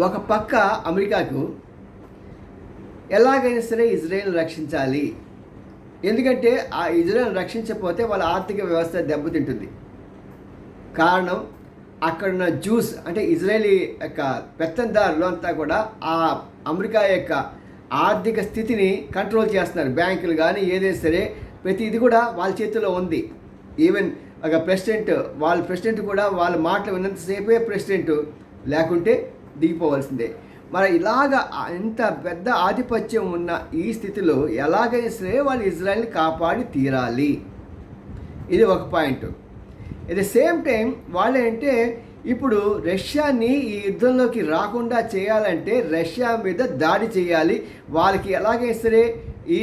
ఒక పక్క అమెరికాకు ఎలాగైనా సరే ఇజ్రాయెల్ రక్షించాలి. ఎందుకంటే ఆ ఇజ్రాయెల్ రక్షించకపోతే వాళ్ళ ఆర్థిక వ్యవస్థ దెబ్బతింటుంది. కారణం అక్కడున్న జ్యూస్ అంటే ఇజ్రాయేలీ యొక్క పెత్తందారులు అంతా కూడా ఆ అమెరికా యొక్క ఆర్థిక స్థితిని కంట్రోల్ చేస్తున్నారు. బ్యాంకులు కానీ ఏదైనా సరే ప్రతి ఇది కూడా వాళ్ళ చేతిలో ఉంది. ఈవెన్ ఒక ప్రెసిడెంట్ వాళ్ళ ప్రెసిడెంట్ కూడా వాళ్ళ మాటలు విన్నంతసేపే ప్రెసిడెంట్ లేకుంటే దిగిపోవాల్సిందే. మరి ఇలాగ ఇంత పెద్ద ఆధిపత్యం ఉన్న ఈ స్థితిలో ఎలాగైనా సరే వాళ్ళు ఇజ్రాయెల్ని కాపాడి తీరాలి. ఇది ఒక point. At the same time వాళ్ళు అంటే ఇప్పుడు రష్యాని ఈ యుద్ధంలోకి రాకుండా చేయాలంటే రష్యా మీద దాడి చేయాలి. వాళ్ళకి ఎలాగైనా సరే ఈ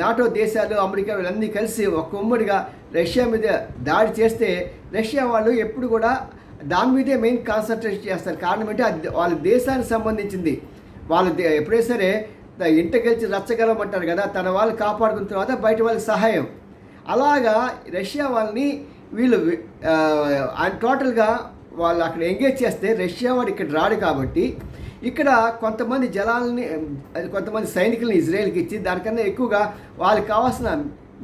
నాటో దేశాలు అమెరికా వీళ్ళన్నీ కలిసి ఒక ఉమ్మడిగా రష్యా మీద దాడి చేస్తే రష్యా వాళ్ళు ఎప్పుడు కూడా దాని మీదే మెయిన్ కాన్సన్ట్రేట్ చేస్తారు. కారణం ఏంటి? అది వాళ్ళ దేశానికి సంబంధించింది. వాళ్ళు ఎప్పుడైనా సరే ఇంటకెళ్ళి రచ్చగలం రచ్చగలమంటారు కదా తన వాళ్ళు కాపాడుకున్న తర్వాత బయట వాళ్ళకి సహాయం. అలాగా రష్యా వాళ్ళని వీళ్ళు టోటల్గా వాళ్ళు అక్కడ ఎంగేజ్ చేస్తే రష్యా వాడు ఇక్కడ రాడు కాబట్టి ఇక్కడ కొంతమంది జలాలని కొంతమంది సైనికులను ఇజ్రాయెల్కి ఇచ్చి దానికన్నా ఎక్కువగా వాళ్ళకి కావాల్సిన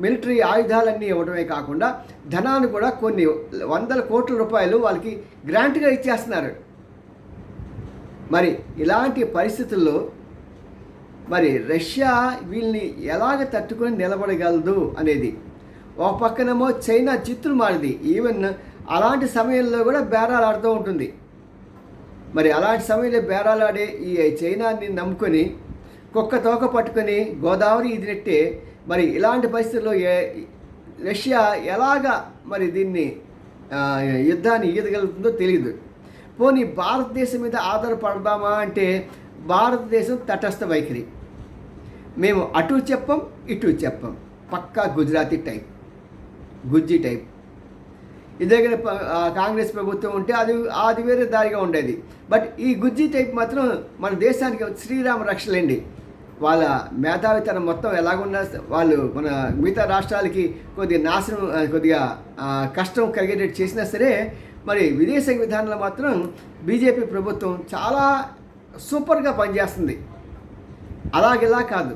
మిలిటరీ ఆయుధాలన్నీ ఇవ్వడమే కాకుండా ధనాన్ని కూడా కొన్ని వందల కోట్ల రూపాయలు వాళ్ళకి గ్రాంట్గా ఇచ్చేస్తున్నారు. మరి ఇలాంటి పరిస్థితుల్లో మరి రష్యా వీళ్ళని ఎలాగ తట్టుకొని నిలబడగలదు అనేది. ఒక పక్కనేమో చైనా చిత్తులు మారింది. ఈవెన్ అలాంటి సమయంలో కూడా బేరాలు ఆడుతూ ఉంటుంది. మరి అలాంటి సమయంలో బేరాలు ఆడే ఈ చైనాని నమ్ముకొని కుక్క తోక పట్టుకొని గోదావరి ఇదినట్టే మరి ఇలాంటి పరిస్థితుల్లో ఏ రష్యా ఎలాగా మరి దీన్ని యుద్ధాన్ని ఈదగలుగుతుందో తెలియదు పోనీ భారతదేశం మీద ఆధారపడదామా అంటే భారతదేశం తటస్థ వైఖరి. మేము అటు చెప్పం ఇటు చెప్పం. పక్కా గుజరాతీ టైప్ గుజ్జీ టైప్. ఇదే కాంగ్రెస్ ప్రభుత్వం ఉంటే అది అది వేరే దారిగా ఉండేది. బట్ ఈ గుజ్జీ టైప్ మాత్రం మన దేశానికి శ్రీరామ రక్షలండి. వాళ్ళ మేధావితనం మొత్తం ఎలాగున్నా వాళ్ళు మన మిగతా రాష్ట్రాలకి కొద్దిగా నాశనం కొద్దిగా కష్టం కలిగేటట్టు చేసినా సరే మరి విదేశీ విధానంలో మాత్రం బీజేపీ ప్రభుత్వం చాలా సూపర్గా పనిచేస్తుంది. అలాగెలా కాదు.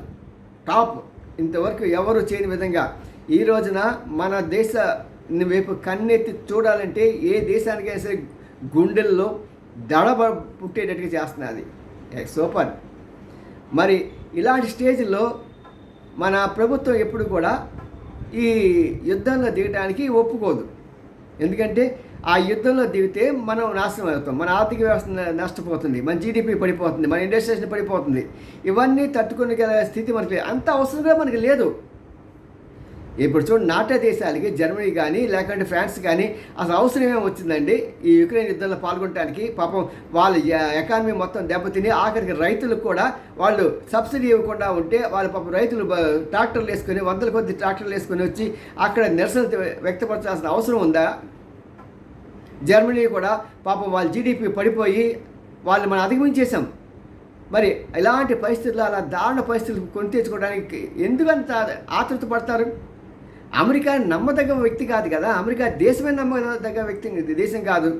టాప్ ఇంతవరకు ఎవరు చేయని విధంగా ఈ రోజున మన దేశ వైపు కన్నెత్తి చూడాలంటే ఏ దేశానికైనా సరే గుండెల్లో దడబ పుట్టేటట్టుగా చేస్తున్నది. సూపర్. మరి ఇలాంటి స్టేజ్లో మన ప్రభుత్వం ఎప్పుడు కూడా ఈ యుద్ధంలో దిగడానికి ఒప్పుకోదు. ఎందుకంటే ఆ యుద్ధంలో దిగితే మనం నాశనం అవుతాం. మన ఆర్థిక వ్యవస్థ నష్టపోతుంది. మన జీడిపి పడిపోతుంది. మన ఇండస్ట్రీస్ పడిపోతుంది. ఇవన్నీ తట్టుకునే స్థితి మనకి అంత అవసరం కూడా మనకి లేదు. ఇప్పుడు చూడండి నాటో దేశాలకి జర్మనీ కానీ లేకుంటే ఫ్రాన్స్ కానీ అసలు అవసరం వచ్చిందండి? ఈ యుక్రెయిన్ యుద్ధంలో పాల్గొనడానికి పాపం వాళ్ళ ఎకానమీ మొత్తం దెబ్బతిని ఆఖరికి రైతులకు కూడా వాళ్ళు సబ్సిడీ ఇవ్వకుండా ఉంటే వాళ్ళ పాపం రైతులు ట్రాక్టర్లు వేసుకొని వందల కొద్ది ట్రాక్టర్లు వేసుకొని వచ్చి అక్కడ నిరసన వ్యక్తపరచాల్సిన అవసరం ఉందా? జర్మనీ కూడా పాపం వాళ్ళ జీడిపి పడిపోయి వాళ్ళు మనం అధిగమించేసాం మరి ఇలాంటి పరిస్థితుల్లో అలా దారుణ పరిస్థితులు కొని తెచ్చుకోవడానికి ఎందుకంత ఆతృత పడతారు? అమెరికా నమ్మదగ్గ వ్యక్తి కాదు కదా. అమెరికా దేశమే నమ్మదగ్గ వ్యక్తి దేశం కాదు.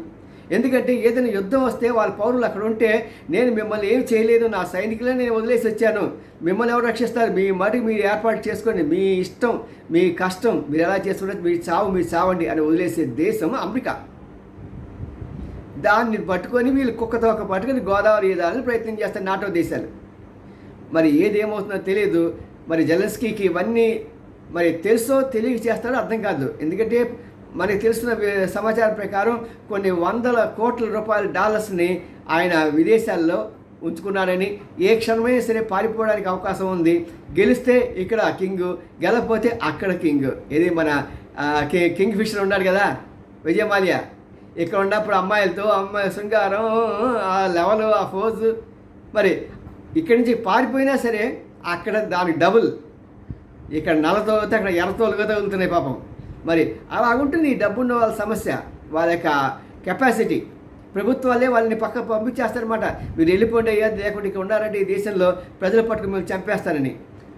ఎందుకంటే ఏదైనా యుద్ధం వస్తే వాళ్ళ పౌరులు అక్కడ ఉంటే నేను మిమ్మల్ని ఏం చేయలేదు నా సైనికులే నేను వదిలేసి వచ్చాను. మిమ్మల్ని ఎవరు రక్షిస్తారు? మీ మరి మీరు ఏర్పాటు చేసుకోండి. మీ ఇష్టం మీ కష్టం మీరు ఎలా చేసుకుంటే మీ చావు మీరు చావండి అని వదిలేసే దేశం అమెరికా. దాన్ని పట్టుకొని వీళ్ళు కుక్కతో ఒక పట్టుకొని గోదావరి ఏదాలని ప్రయత్నం చేస్తారు నాటో దేశాలు. మరి ఏదేమవుతుందో తెలియదు మరి జెలెన్స్కీకి ఇవన్నీ మరి తెలుసో తెలియక చేస్తాడో అర్థం కాదు. ఎందుకంటే మనకి తెలిసిన సమాచారం ప్రకారం కొన్ని వందల కోట్ల రూపాయల డాలర్స్ని ఆయన విదేశాల్లో ఉంచుకున్నాడని ఏ క్షణమైనా సరే పారిపోవడానికి అవకాశం ఉంది. గెలిస్తే ఇక్కడ కింగ్ గెలకపోతే అక్కడ కింగ్. ఇది మన కింగ్ ఫిషర్ ఉన్నాడు కదా విజయమాల్య. ఇక్కడ ఉన్నప్పుడు అమ్మాయిలతో అమ్మాయి శృంగారం ఆ లెవెల్ ఆ ఫోజు. మరి ఇక్కడి నుంచి పారిపోయినా సరే అక్కడ దానికి డబుల్. ఇక్కడ నల్లతో అయితే అక్కడ ఎర్రతోలుగా తగులుతున్నాయి పాపం. మరి అలా ఉంటుంది ఈ డబ్బున్న వాళ్ళ సమస్య. వాళ్ళ యొక్క కెపాసిటీ ప్రభుత్వాలే వాళ్ళని పక్క పంపించేస్తారనమాట మీరు వెళ్ళిపోండి అయ్యా లేకుండా ఇక్కడ ఉన్నారంటే ఈ దేశంలో ప్రజలు పట్టుకుని మిమ్మల్ని చంపేస్తారని.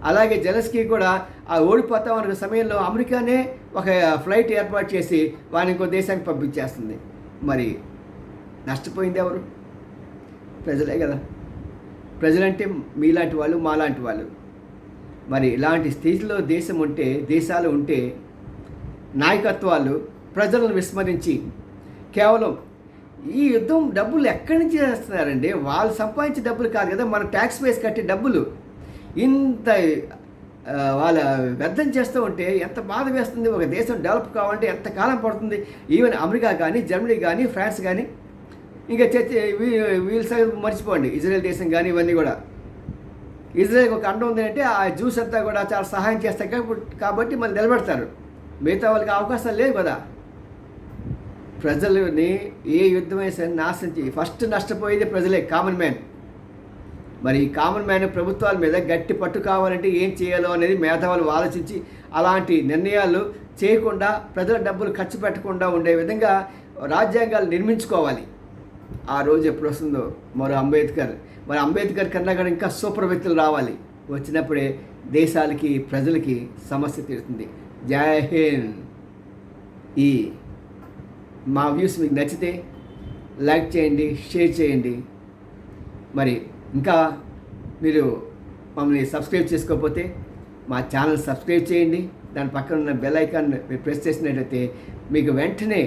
అలాగే జలస్కి కూడా ఆ ఓడిపోతాం అనే సమయంలో అమెరికానే ఒక ఫ్లైట్ ఏర్పాటు చేసి వారిని ఇంకో దేశానికి పంపించేస్తుంది. మరి నష్టపోయింది ఎవరు? ప్రజలే కదా. ప్రజలంటే మీలాంటి వాళ్ళు మాలాంటి వాళ్ళు. మరి ఇలాంటి స్థితిలో దేశం ఉంటే దేశాలు ఉంటే నాయకత్వాలు ప్రజలను విస్మరించి కేవలం ఈ యుద్ధం డబ్బులు ఎక్కడి నుంచి చేస్తున్నారండి? వాళ్ళు సంపాదించే డబ్బులు కాదు కదా మన ట్యాక్స్ బేస్ కట్టే డబ్బులు. ఇంత వాళ్ళ వ్యర్థం చేస్తూ ఉంటే ఎంత బాధ వేస్తుంది? ఒక దేశం డెవలప్ కావాలంటే ఎంత కాలం పడుతుంది? ఈవెన్ అమెరికా కానీ జర్మనీ కానీ ఫ్రాన్స్ కానీ ఇంకా చర్చ వీళ్ళ సగం మర్చిపోండి. ఇజ్రాయెల్ దేశం కానీ ఇవన్నీ కూడా. ఇజ్రాయల్కి ఒక అండం ఉంది అంటే ఆ జ్యూస్ అంతా కూడా చాలా సహాయం చేస్తాయి కాబట్టి కాబట్టి మళ్ళీ నిలబెడతారు. మిగతా వాళ్ళకి అవకాశాలు లేవు కదా. ప్రజలని ఏ యుద్ధమైనా సరే నాశనం చేయి. ఫస్ట్ నష్టపోయేది ప్రజలే కామన్ మ్యాన్ మరి ఈ కామన్ మ్యాన్ ప్రభుత్వాల మీద గట్టి పట్టు కావాలంటే ఏం చేయాలో అనేది మేధావులు ఆలోచించి అలాంటి నిర్ణయాలు చేయకుండా ప్రజల డబ్బులు ఖర్చు పెట్టకుండా ఉండే విధంగా రాజ్యాంగాలు నిర్మించుకోవాలి. ఆ రోజు ఎప్పుడు వస్తుందో? మరో అంబేద్కర్. మరి అంబేద్కర్ కన్నా కూడా ఇంకా సూపర్ వ్యక్తులు రావాలి. వచ్చినప్పుడే దేశాలకి ప్రజలకి సమస్య తీరుతుంది. జై హింద్. ఈ మా వ్యూస్ మీకు నచ్చితే లైక్ చేయండి షేర్ చేయండి. మరి ఇంకా మీరు మమ్మల్ని సబ్స్క్రైబ్ చేసుకోకపోతే మా ఛానల్ సబ్స్క్రైబ్ చేయండి. దాని పక్కన ఉన్న బెల్ ఐకాన్ మీరు ప్రెస్ చేసినట్లయితే మీకు వెంటనే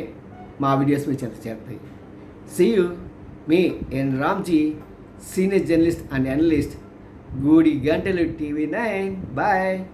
మా వీడియోస్ మీ చేత చేరుతాయి. See you Me N. Ramji, senior journalist and analyst. Goody Gantelu TV9. Bye.